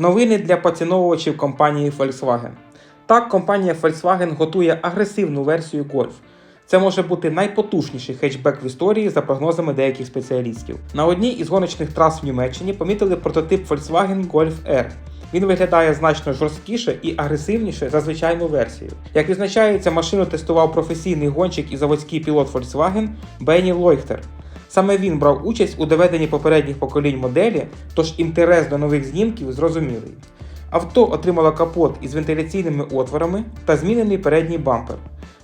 Новини для поціновувачів компанії Volkswagen. Так, компанія Volkswagen готує агресивну версію Golf. Це може бути найпотужніший хетчбек в історії за прогнозами деяких спеціалістів. На одній із гоночних трас в Німеччині помітили прототип Volkswagen Golf R. Він виглядає значно жорсткіше і агресивніше за звичайну версію. Як відзначається, машину тестував професійний гонщик і заводський пілот Volkswagen Бенні Лойхтер. Саме він брав участь у доведенні попередніх поколінь моделі, тож інтерес до нових знімків зрозумілий. Авто отримало капот із вентиляційними отворами та змінений передній бампер.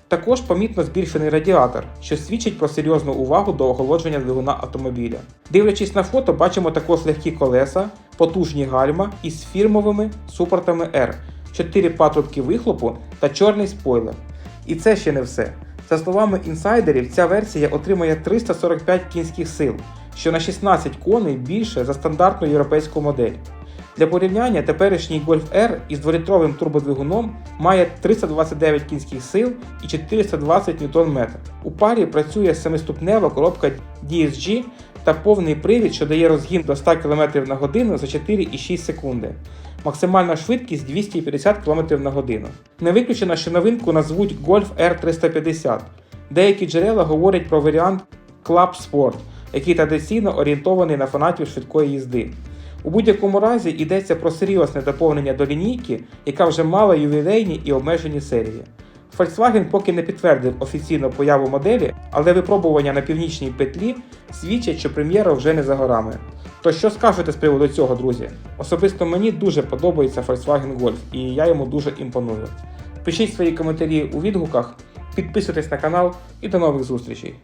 Також помітно збільшений радіатор, що свідчить про серйозну увагу до охолодження двигуна автомобіля. Дивлячись на фото, бачимо також легкі колеса, потужні гальма із фірмовими супортами R, 4 патрубки вихлопу та чорний спойлер. І це ще не все. За словами інсайдерів, ця версія отримує 345 кінських сил, що на 16 коней більше за стандартну європейську модель. Для порівняння теперішній Golf R із дворітровим турбодвигуном має 329 кінських сил і 420 Нм. У парі працює 7-ступнева коробка DSG та повний привід, що дає розгін до 100 км на годину за 4,6 секунди. Максимальна швидкість 250 км на годину. Не виключено, що новинку назвуть Golf R350. Деякі джерела говорять про варіант Club Sport, який традиційно орієнтований на фанатів швидкої їзди. У будь-якому разі йдеться про серйозне доповнення до лінійки, яка вже мала ювілейні і обмежені серії. Volkswagen поки не підтвердив офіційно появу моделі, але випробування на північній петлі свідчать, що прем'єра вже не за горами. То що скажете з приводу цього, друзі? Особисто мені дуже подобається Volkswagen Golf і я йому дуже імпоную. Пишіть свої коментарі у відгуках, підписуйтесь на канал і до нових зустрічей!